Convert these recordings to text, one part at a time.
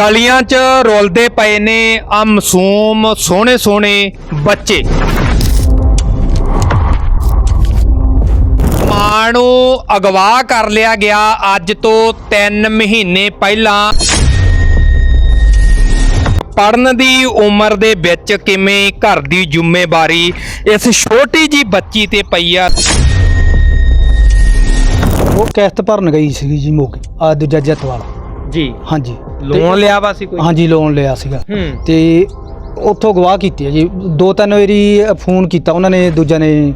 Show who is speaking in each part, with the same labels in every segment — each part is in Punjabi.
Speaker 1: ਗਲੀਆਂ 'ਚ ਰੁਲਦੇ ਪਏ ਨੇ ਆ ਮਾਸੂਮ ਸੋਹਣੇ ਸੋਹਣੇ ਬੱਚੇ। ਮਾਂ ਨੂੰ ਅਗਵਾ ਕਰ ਲਿਆ ਗਿਆ ਅੱਜ ਤੋਂ 3 ਮਹੀਨੇ ਪਹਿਲਾਂ। ਪੜਨ ਦੀ ਉਮਰ ਦੇ ਵਿੱਚ ਕਿਵੇਂ ਘਰ ਦੀ ਜ਼ਿੰਮੇਵਾਰੀ ਇਸ ਛੋਟੀ ਜੀ ਬੱਚੀ ਤੇ ਪਈ ਆ।
Speaker 2: ਉਹ ਕਿਸ਼ਤ ਭਰਨ ਗਈ ਸੀਗੀ ਜੀ ਮੋਗੇ ਆ ਦੂਜਾ ਜੱਤ ਵਾਲਾ।
Speaker 1: ਜੀ।
Speaker 2: ਹਾਂਜੀ।
Speaker 1: ਲੋਨ ਲਿਆ ਵਾ ਸੀ ਕੋਈ?
Speaker 2: ਹਾਂਜੀ ਲੋਨ ਲਿਆ ਸੀਗਾ।
Speaker 1: ਹੂੰ।
Speaker 2: ਤੇ ਉੱਥੋਂ ਗਵਾਹ ਕੀਤੀ ਹੈ ਜੀ। ਦੋ ਤਿੰਨ ਵਾਰੀ ਫੋਨ ਕੀਤਾ ਉਹਨਾਂ ਨੇ ਦੂਜਾ ਨੇ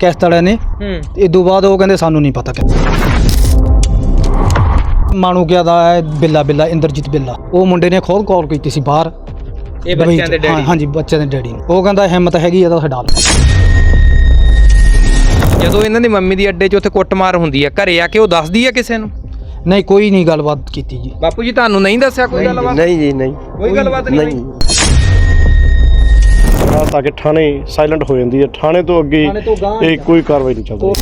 Speaker 2: ਕਿਸ਼ਤ ਵਾਲਿਆਂ ਨੇ।
Speaker 1: ਹੂੰ।
Speaker 2: ਇਹ ਤੋਂ ਬਾਅਦ ਉਹ ਕਹਿੰਦੇ ਸਾਨੂੰ ਨਹੀਂ ਪਤਾ ਕਿ ਮਾਣੂ ਕਿਆ ਦਾ ਹੈ ਬਿੱਲਾ ਬਿੱਲਾ ਇੰਦਰਜੀਤ ਬਿੱਲਾ। ਉਹ ਮੁੰਡੇ ਨੇ ਖੁਦ ਕਾਲ ਕੀਤੀ ਸੀ ਬਾਹਰ।
Speaker 1: ਇਹ
Speaker 2: ਦੁਬਈ
Speaker 1: ਬੱਚਿਆਂ ਦੇ।
Speaker 2: ਹਾਂ,
Speaker 1: ਡੈਡੀ?
Speaker 2: ਹਾਂਜੀ ਬੱਚਿਆਂ ਦੇ ਡੈਡੀ। ਉਹ ਕਹਿੰਦਾ ਹਿੰਮਤ ਹੈਗੀ ਆ ਤਾਂ ਛਡਾ ਲਓ
Speaker 1: ਜਦੋਂ ਇਹਨਾਂ ਦੀ ਮੰਮੀ ਦੀ ਅੱਡੇ 'ਚ ਉੱਥੇ ਕੁੱਟਮਾਰ ਹੁੰਦੀ ਆ ਘਰੇ ਆ ਕੇ ਉਹ ਦੱਸਦੀ ਆ ਕਿਸੇ ਨੂੰ?
Speaker 2: ਨਹੀਂ ਕੋਈ ਨਹੀਂ ਗੱਲਬਾਤ ਕੀਤੀ ਜੀ।
Speaker 1: ਬਾਪੂ ਜੀ ਤੁਹਾਨੂੰ ਨਹੀਂ ਦੱਸਿਆ ਕੋਈ ਗੱਲਬਾਤ?
Speaker 3: ਨਹੀਂ ਜੀ ਨਹੀਂ।
Speaker 1: ਕੋਈ ਗੱਲਬਾਤ ਨਹੀਂ
Speaker 3: ਨਹੀਂ।
Speaker 1: ਹੋਈ
Speaker 4: ਤਾਂ ਕਿ ਥਾਣੇ ਸਾਇਲੈਂਟ ਹੋ ਜਾਂਦੀ ਹੈ। ਥਾਣੇ ਤੋਂ ਅੱਗੇ
Speaker 2: ਥਾਣੇ ਤੋਂ ਅਗਾਂਹ
Speaker 4: ਇਹ ਕੋਈ ਕਾਰਵਾਈ ਨਹੀਂ ਚੱਲਦੀ।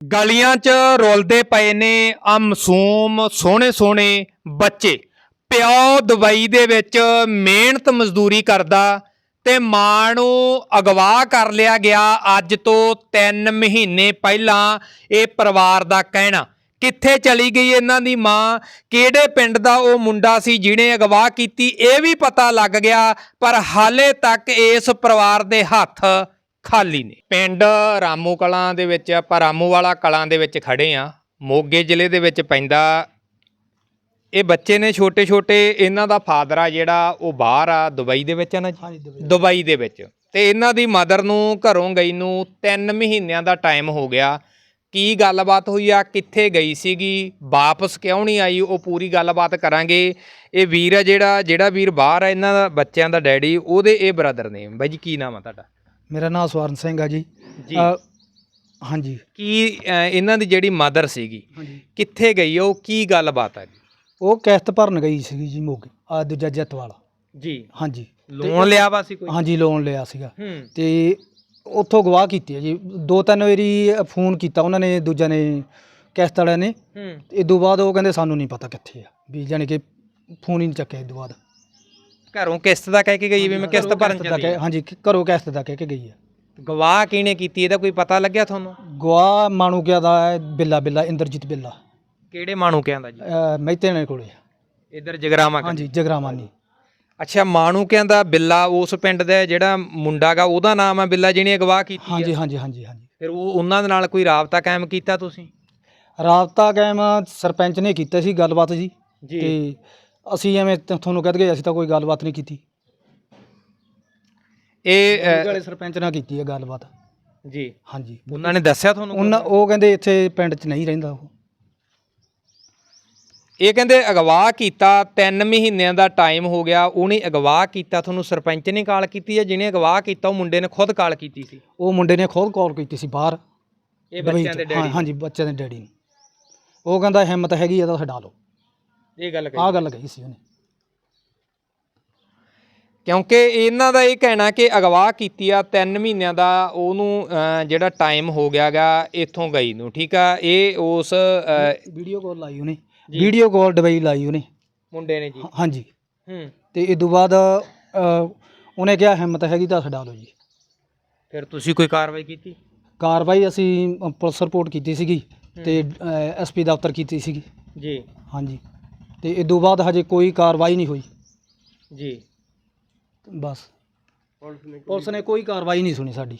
Speaker 1: ਗਲੀਆਂ 'ਚ ਰੁਲਦੇ ਪਏ ਨੇ ਆ ਮਾਸੂਮ ਸੋਹਣੇ ਸੋਹਣੇ ਬੱਚੇ। ਪਿਓ ਦੁਬਈ ਦੇ ਵਿੱਚ ਮਿਹਨਤ ਮਜ਼ਦੂਰੀ ਕਰਦਾ ਤੇ ਮਾਂ ਨੂੰ ਅਗਵਾ ਕਰ ਲਿਆ ਗਿਆ ਅੱਜ ਤੋਂ 3 ਮਹੀਨੇ ਪਹਿਲਾਂ ਇਹ ਪਰਿਵਾਰ ਦਾ ਕਹਿਣਾ। ਕਿੱਥੇ ਚਲੀ ਗਈ ਇਹਨਾਂ ਦੀ ਮਾਂ? ਕਿਹੜੇ ਪਿੰਡ ਦਾ ਉਹ ਮੁੰਡਾ ਸੀ ਜਿਹਨੇ ਅਗਵਾ ਕੀਤੀ? ਇਹ ਵੀ ਪਤਾ ਲੱਗ ਗਿਆ, ਪਰ ਹਾਲੇ ਤੱਕ ਇਸ ਪਰਿਵਾਰ ਦੇ ਹੱਥ ਖਾਲੀ ਨੇ। ਪਿੰਡ ਰਾਮੂ ਕਲਾਂ ਦੇ ਵਿੱਚ ਆਪਾਂ ਰਾਮੂ ਵਾਲਾ ਕਲਾਂ ਦੇ ਵਿੱਚ ਖੜੇ ਆ ਮੋਗੇ ਜ਼ਿਲ੍ਹੇ ਦੇ ਵਿੱਚ ਪੈਂਦਾ ਇਹ ਬੱਚੇ ਨੇ ਛੋਟੇ ਛੋਟੇ ਇਹਨਾਂ ਦਾ ਫਾਦਰ ਆ ਜਿਹੜਾ ਉਹ ਬਾਹਰ ਆ ਦੁਬਈ ਦੇ ਵਿੱਚ ਆ ਨਾ ਜੀ?
Speaker 2: ਦੁਬਈ।
Speaker 1: ਦੇ ਵਿੱਚ। ਤੇ ਇਹਨਾਂ ਦੀ ਮਦਰ ਨੂੰ ਘਰੋਂ ਗਈ ਨੂੰ 3 ਮਹੀਨਿਆਂ ਦਾ ਟਾਈਮ ਹੋ ਗਿਆ। ਕੀ ਗੱਲਬਾਤ ਹੋਈ ਆ? ਕਿੱਥੇ ਗਈ ਸੀਗੀ? ਵਾਪਸ ਕਿਉਂ ਨਹੀਂ ਆਈ? ਉਹ ਪੂਰੀ ਗੱਲਬਾਤ ਕਰਾਂਗੇ। ਇਹ ਵੀਰ ਆ ਜਿਹੜਾ ਜਿਹੜਾ ਵੀਰ ਬਾਹਰ ਆ ਇਹਨਾਂ ਦਾ ਬੱਚਿਆਂ ਦਾ ਡੈਡੀ ਉਹਦੇ ਇਹ ਬ੍ਰਦਰ ਨੇ। ਬਾਈ ਜੀ ਕੀ ਨਾਮ ਆ ਤੁਹਾਡਾ?
Speaker 2: ਮੇਰਾ ਨਾਮ ਸਵਰਨ ਸਿੰਘ ਆ ਜੀ।
Speaker 1: ਜੀ।
Speaker 2: ਹਾਂਜੀ।
Speaker 1: ਕੀ ਅ, ਇਹਨਾਂ ਦੀ ਜਿਹੜੀ ਮਦਰ ਸੀਗੀ ਕਿੱਥੇ ਗਈ ਆ? ਉਹ ਕੀ ਗੱਲਬਾਤ ਆ?
Speaker 2: ਉਹ ਕਿਸ਼ਤ ਭਰਨ ਗਈ ਸੀਗੀ ਜੀ ਮੋਗੇ ਆ ਦੂਜਾ ਜੱਤ ਵਾਲਾ
Speaker 1: ਜੀ।
Speaker 2: ਹਾਂਜੀ।
Speaker 1: ਲੋਨ ਲਿਆ ਵਾ ਸੀ ਕੋਈ?
Speaker 2: ਹਾਂਜੀ ਲੋਨ ਲਿਆ ਸੀਗਾ।
Speaker 1: ਹੂੰ।
Speaker 2: ਤੇ ਉੱਥੋਂ ਗਵਾਹ ਕੀਤੀ ਹੈ ਜੀ। ਦੋ ਤਿੰਨ ਵਾਰੀ ਫੋਨ ਕੀਤਾ ਉਹਨਾਂ ਨੇ ਦੂਜਾ ਨੇ ਕਿਸ਼ਤ ਵਾਲਿਆਂ ਨੇ।
Speaker 1: ਹੂੰ।
Speaker 2: ਇਹ ਤੋਂ ਬਾਅਦ ਉਹ ਕਹਿੰਦੇ ਸਾਨੂੰ ਨਹੀਂ ਪਤਾ ਕਿੱਥੇ ਆ ਵੀ ਜਾਣੀ ਕਿ ਫੋਨ ਹੀ ਨਹੀਂ ਚੱਕਿਆ ਇਹ ਤੋਂ ਬਾਅਦ।
Speaker 1: ਘਰੋਂ ਕਿਸ਼ਤ ਦਾ ਕਹਿ ਕੇ ਗਈ ਵੀ ਮੈਂ ਕਿਸ਼ਤ ਭਰਨ
Speaker 2: ਦਾ
Speaker 1: ਚੱਲੀ
Speaker 2: ਕਹਿ- ਹਾਂਜੀ ਘਰੋਂ ਕਿਸ਼ਤ ਦਾ ਕਹਿ ਕੇ ਗਈ ਹੈ
Speaker 1: ਗਵਾਹ ਕਿਹਨੇ ਕੀਤੀ ਇਹਦਾ ਕੋਈ ਪਤਾ ਲੱਗਿਆ ਤੁਹਾਨੂੰ?
Speaker 2: ਗਵਾਹ ਮਾਣੂ ਕਿਆ ਦਾ ਹੈ ਬਿੱਲਾ ਬਿੱਲਾ ਇੰਦਰਜੀਤ ਬਿੱਲਾ।
Speaker 1: ਕਿਹੜੇ ਮਾਣੂ ਕਹਿੰਦਾ ਜੀ?
Speaker 2: ਮਹਿਤੇ ਨੇ ਕੋਲੇ।
Speaker 1: ਇੱਧਰ ਜਗਰਾਮਾ ਕਰ-
Speaker 2: ਹਾਂਜੀ ਜਗਰਾਮਾਨੀ।
Speaker 1: ਅੱਛਾ ਮਾਣੂ ਕਹਿੰਦਾ ਬਿੱਲਾ ਉਸ ਪਿੰਡ ਦਾ ਜਿਹੜਾ ਮੁੰਡਾ ਗਾ ਉਹਦਾ ਨਾਮ ਆ ਬਿੱਲਾ ਜਿਹਨੇ ਅਗਵਾ ਕੀਤੀ
Speaker 2: ਹਾਂਜੀ ਹਾਂਜੀ ਹਾਂਜੀ ਹਾਂਜੀ।
Speaker 1: ਫਿਰ ਉਹ ਉਹਨਾਂ ਦੇ ਨਾਲ ਕੋਈ ਰਾਬਤਾ ਕਾਇਮ ਕੀਤਾ ਤੁਸੀਂ?
Speaker 2: ਰਾਬਤਾ ਕਾਇਮ ਸਰਪੰਚ ਨੇ ਕੀਤਾ ਸੀ ਗੱਲਬਾਤ ਜੀ। ਤੇ ਅਸੀਂ ਐਵੇਂ ਤ- ਤੁਹਾਨੂੰ ਕਹਿ ਦਈਏ ਅਸੀਂ ਤਾਂ ਕੋਈ ਗੱਲਬਾਤ ਨਹੀਂ ਕੀਤੀ।
Speaker 1: ਇਹ ਅ,
Speaker 2: ਵਾਲੇ ਸਰਪੰਚ ਨਾਲ ਕੀਤੀ ਹੈ ਗੱਲਬਾਤ।
Speaker 1: ਜੀ।
Speaker 2: ਹਾਂਜੀ।
Speaker 1: ਉਹਨਾਂ ਨੇ ਦੱਸਿਆ ਤੁਹਾਨੂੰ
Speaker 2: ਉਹਨਾਂ ਉਹ ਕਹਿੰਦੇ ਇੱਥੇ ਪਿੰਡ 'ਚ ਨਹੀਂ ਰਹਿੰਦਾ ਉਹ।
Speaker 1: ਇਹ ਕਹਿੰਦੇ ਅਗਵਾ ਕੀਤਾ 3 ਮਹੀਨਿਆਂ ਦਾ ਟਾਈਮ ਹੋ ਗਿਆ ਉਹਨੇ ਅਗਵਾ ਕੀਤਾ ਤੁਹਾਨੂੰ ਸਰਪੰਚ ਨੇ ਕਾਲ ਕੀਤੀ ਹੈ ਜਿਹਨੇ ਅਗਵਾ ਕੀਤਾ ਉਹ ਮੁੰਡੇ ਨੇ ਖੁਦ ਕਾਲ ਕੀਤੀ ਸੀ।
Speaker 2: ਉਹ ਮੁੰਡੇ ਨੇ ਖੁਦ ਕਾਲ ਕੀਤੀ ਸੀ ਬਾਹਰ।
Speaker 1: ਇਹ
Speaker 2: ਦੁਬਈ
Speaker 1: ਬੱਚਿਆਂ ਦੇ
Speaker 2: ਚ।
Speaker 1: ਡੈਡੀ
Speaker 2: ਹਾਂ ਹਾਂਜੀ ਬੱਚਿਆਂ ਦੇ ਡੈਡੀ ਨੂੰ। ਉਹ ਕਹਿੰਦਾ ਹਿੰਮਤ ਹੈਗੀ ਆ ਤਾਂ ਛਡਾ ਲਓ
Speaker 1: ਇਹ ਗੱਲ
Speaker 2: ਆਹ ਗੱਲ ਕਹੀ ਸੀ ਉਹਨੇ।
Speaker 1: ਕਿਉਂਕਿ ਇਹਨਾਂ ਦਾ ਇਹ ਕਹਿਣਾ ਕਿ ਅਗਵਾ ਕੀਤੀ ਆ 3 ਮਹੀਨਿਆਂ ਦਾ ਉਹਨੂੰ ਅਹ, ਜਿਹੜਾ ਟਾਈਮ ਹੋ ਗਿਆਗਾ ਇੱਥੋਂ ਗਈ ਨੂੰ ਠੀਕ ਆ? ਇਹ ਉਸ ਅਹ,
Speaker 2: ਵੀਡੀਓ ਕਾਲ ਲਾਈ ਉਹਨੇ। ਵੀਡੀਓ ਕਾਲ ਦੁਬਈ ਲਾਈ ਉਹਨੇ।
Speaker 1: ਮੁੰਡੇ ਨੇ ਜੀ।
Speaker 2: ਹਾਂਜੀ।
Speaker 1: ਹੂੰ।
Speaker 2: ਤੇ ਇਸ ਤੋਂ ਬਾਅਦ ਅ, ਉਹਨੇ ਕਿਹਾ ਹਿੰਮਤ ਹੈਗੀ ਤਾਂ ਛਡਾ ਲਓ ਜੀ।
Speaker 1: ਫਿਰ ਤੁਸੀਂ ਕੋਈ ਕਾਰਵਾਈ ਕੀਤੀ?
Speaker 2: ਕਾਰਵਾਈ ਅਸੀਂ ਅ, ਪੁਲਿਸ ਰਿਪੋਰਟ ਕੀਤੀ ਸੀਗੀ ਤੇ ਐਸਪੀ ਦਫ਼ਤਰ ਕੀਤੀ ਸੀਗੀ।
Speaker 1: ਜੀ।
Speaker 2: ਹਾਂਜੀ। ਤੇ ਇਸ ਤੋਂ ਬਾਅਦ ਹਜੇ ਕੋਈ ਕਾਰਵਾਈ ਨਹੀਂ ਹੋਈ।
Speaker 1: ਜੀ।
Speaker 2: ਬਸ। ਪੁਲਿਸ ਨੇ ਕੋਈ ਕਾਰਵਾਈ ਨਹੀਂ ਸੁਣੀ ਸਾਡੀ।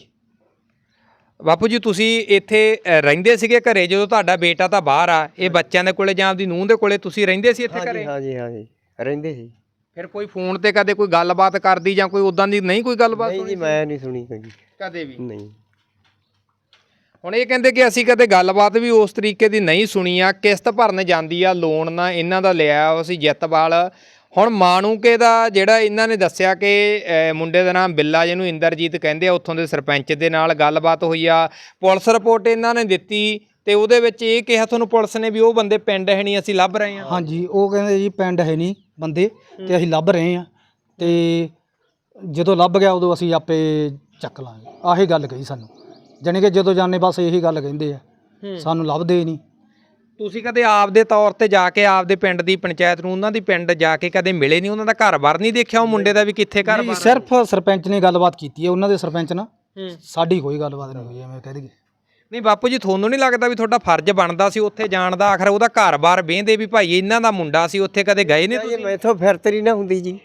Speaker 1: ਬਾਪੂ ਜੀ ਤੁਸੀਂ ਇੱਥੇ ਰਹਿੰਦੇ ਸੀਗੇ ਘਰੇ ਜਦੋਂ ਤੁਹਾਡਾ ਬੇਟਾ ਤਾਂ ਬਾਹਰ ਆ ਇਹ ਬੱਚਿਆਂ ਦੇ ਕੋਲੇ ਜਾਂ ਆਪਦੀ ਨੂੰਹ ਦੇ ਕੋਲੇ ਤੁਸੀਂ ਰਹਿੰਦੇ ਸੀ ਇੱਥੇ ਘਰੇ?
Speaker 3: ਹਾਂਜੀ ਹਾਂਜੀ ਰਹਿੰਦੇ ਸੀ।
Speaker 1: ਫਿਰ ਕੋਈ ਫੋਨ ਤੇ ਕਦੇ ਕੋਈ ਗੱਲਬਾਤ ਕਰਦੀ ਜਾਂ ਕੋਈ ਉਦਾਂ ਦੀ ਨਹੀਂ ਕੋਈ ਗੱਲਬਾਤ
Speaker 3: ਨਹੀਂ ਜੀ ਮੈਂ ਨਹੀਂ ਸੁਣੀ ਕਦੀ।
Speaker 1: ਕਦੇ ਵੀ?
Speaker 3: ਨਹੀਂ।
Speaker 1: ਹੁਣ ਇਹ ਕਹਿੰਦੇ ਕਿ ਅਸੀਂ ਕਦੇ ਗੱਲਬਾਤ ਵੀ ਉਸ ਤਰੀਕੇ ਦੀ ਨਹੀਂ ਸੁਣੀ ਆ ਕਿਸ਼ਤ ਭਰਨ ਜਾਂਦੀ ਆ ਲੋਨ ਨਾ ਇਹਨਾਂ ਦਾ ਲਿਆ ਉਹ ਸੀ ਜਿੱਤਵਾਲ ਹੁਣ ਮਾਣੂਕੇ ਦਾ ਜਿਹੜਾ ਇਹਨਾਂ ਨੇ ਦੱਸਿਆ ਕਿ ਮੁੰਡੇ ਦਾ ਨਾਮ ਬਿੱਲਾ ਜਿਹਨੂੰ ਇੰਦਰਜੀਤ ਕਹਿੰਦੇ ਆ ਉੱਥੋਂ ਦੇ ਸਰਪੰਚ ਦੇ ਨਾਲ ਗੱਲਬਾਤ ਹੋਈ ਆ। ਪੁਲਿਸ ਰਿਪੋਰਟ ਇਹਨਾਂ ਨੇ ਦਿੱਤੀ ਤੇ ਉਹਦੇ ਵਿੱਚ ਇਹ ਕਿਹਾ ਤੁਹਾਨੂੰ ਪੁਲਿਸ ਨੇ ਵੀ ਉਹ ਬੰਦੇ ਪਿੰਡ ਹੈ ਨਹੀਂ ਅਸੀਂ ਲੱਭ ਰਹੇ ਹਾਂ।
Speaker 2: ਹਾਂਜੀ ਉਹ ਕਹਿੰਦੇ ਜੀ ਪਿੰਡ ਹੈ ਨਹੀਂ ਬੰਦੇ ਤੇ ਅਸੀਂ ਲੱਭ ਰਹੇ ਹਾਂ ਤੇ ਜਦੋਂ ਲੱਭ ਗਿਆ ਉਦੋਂ ਅਸੀਂ ਆਪੇ ਚੱਕ ਲਾਂਗੇ। ਆਹੀ ਗੱਲ ਕਹੀ ਸਾਨੂੰ। ਜਾਣੀ ਕਿ ਜਦੋਂ ਜਾਣੇ ਬਸ ਇਹੀ ਗੱਲ ਕਹਿੰਦੇ ਆ ਸਾਨੂੰ ਲੱਭਦੇ ਹੀ ਨਹੀਂ।
Speaker 1: ਤੁਸੀਂ ਕਦੇ ਆਪਦੇ ਤੌਰ ਤੇ ਜਾ ਕੇ ਆਪਦੇ ਪਿੰਡ ਦੀ ਪੰਚਾਇਤ ਨੂੰ ਉਹਨਾਂ ਦੀ ਪਿੰਡ ਜਾ ਕੇ ਕਦੇ ਮਿਲੇ ਨਹੀਂ? ਉਹਨਾਂ ਦਾ ਘਰ-ਬਾਰ ਨਹੀਂ ਦੇਖਿਆ ਉਹ ਮੁੰਡੇ ਦਾ ਵੀ ਕਿੱਥੇ
Speaker 2: ਨਹੀਂ,
Speaker 1: ਘਰ-ਬਾਰ?
Speaker 2: ਸਿਰਫ ਸਰਪੰਚ ਨੇ ਗੱਲਬਾਤ ਕੀਤੀ ਹੈ ਉਹਨਾਂ ਦੇ ਸਰਪੰਚ ਨਾਲ ਸਾਡੀ ਕੋਈ ਗੱਲਬਾਤ ਨਹੀਂ ਹੋਈ ਐਵੇਂ ਕਹਿ ਦਈਏ।
Speaker 1: ਨਹੀਂ ਬਾਪੂ ਜੀ ਤੁਹਾਨੂੰ ਨਹੀਂ ਲੱਗਦਾ ਵੀ ਤੁਹਾਡਾ ਫਰਜ਼ ਬਣਦਾ ਸੀ ਉੱਥੇ ਜਾਣ ਦਾ? ਆਖਰ ਉਹਦਾ ਘਰ-ਬਾਰ ਵੇਂਦੇ ਵੀ ਭਾਈ ਇਹਨਾਂ ਦਾ ਮੁੰਡਾ ਸੀ ਉੱਥੇ ਕਦੇ ਗਏ ਨਹੀਂ ਤੁਸੀਂ?
Speaker 3: ਮੈਥੋਂ ਫਿਰਤ ਨਹੀਂ ਨਾ ਹੁੰਦੀ ਜੀ।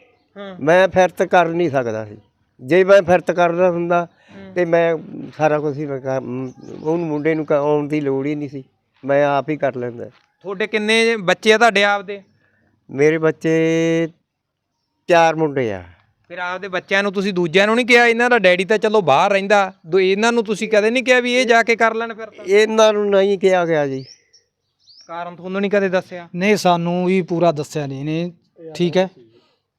Speaker 3: ਮੈਂ ਫਿਰਤ ਕਰ ਨਹੀਂ ਸਕਦਾ ਸੀ। ਜੇ ਮੈਂ ਫਿਰਤ ਕਰਦਾ ਹੁੰਦਾ ਤੇ ਮੈਂ ਸਾਰਾ ਕੁਝ ਹੀ ਉਹਨੂੰ ਮੁੰਡੇ ਨੂੰ ਆਉਣ ਦੀ ਲੋੜ ਹੀ ਨਹੀਂ ਸੀ। ਮੈਂ ਆਪ ਹੀ ਕਰ ਲੈਂਦਾ।
Speaker 1: ਤੁਹਾਡੇ ਕਿੰਨੇ ਬੱਚੇ ਆ ਤੁਹਾਡੇ ਆਪਦੇ?
Speaker 3: ਮੇਰੇ ਬੱਚੇ ਚਾਰ ਮੁੰਡੇ ਆ।
Speaker 1: ਫਿਰ ਆਪਦੇ ਬੱਚਿਆਂ ਨੂੰ ਤੁਸੀਂ ਦੂਜਿਆਂ ਨੂੰ ਨਹੀਂ ਕਿਹਾ? ਇਹਨਾਂ ਦਾ ਡੈਡੀ ਤਾਂ ਚਲੋ ਬਾਹਰ ਰਹਿੰਦਾ। ਦੋ ਇਹਨਾਂ ਨੂੰ ਤੁਸੀਂ ਕਦੇ ਨਹੀਂ ਕਿਹਾ ਵੀ ਇਹ ਜਾ ਕੇ ਕਰ ਲੈਣ ਫਿਰ ਤਾਂ?
Speaker 3: ਇਹਨਾਂ ਨੂੰ ਨਹੀਂ ਕਿਹਾ ਗਿਆ ਜੀ।
Speaker 1: ਕਾਰਨ ਤੁਹਾਨੂੰ ਨਹੀਂ ਕਦੇ ਦੱਸਿਆ?
Speaker 2: ਨਹੀਂ ਸਾਨੂੰ ਵੀ ਪੂਰਾ ਦੱਸਿਆ ਨਹੀਂ ਨੇ ਠੀਕ ਹੈ?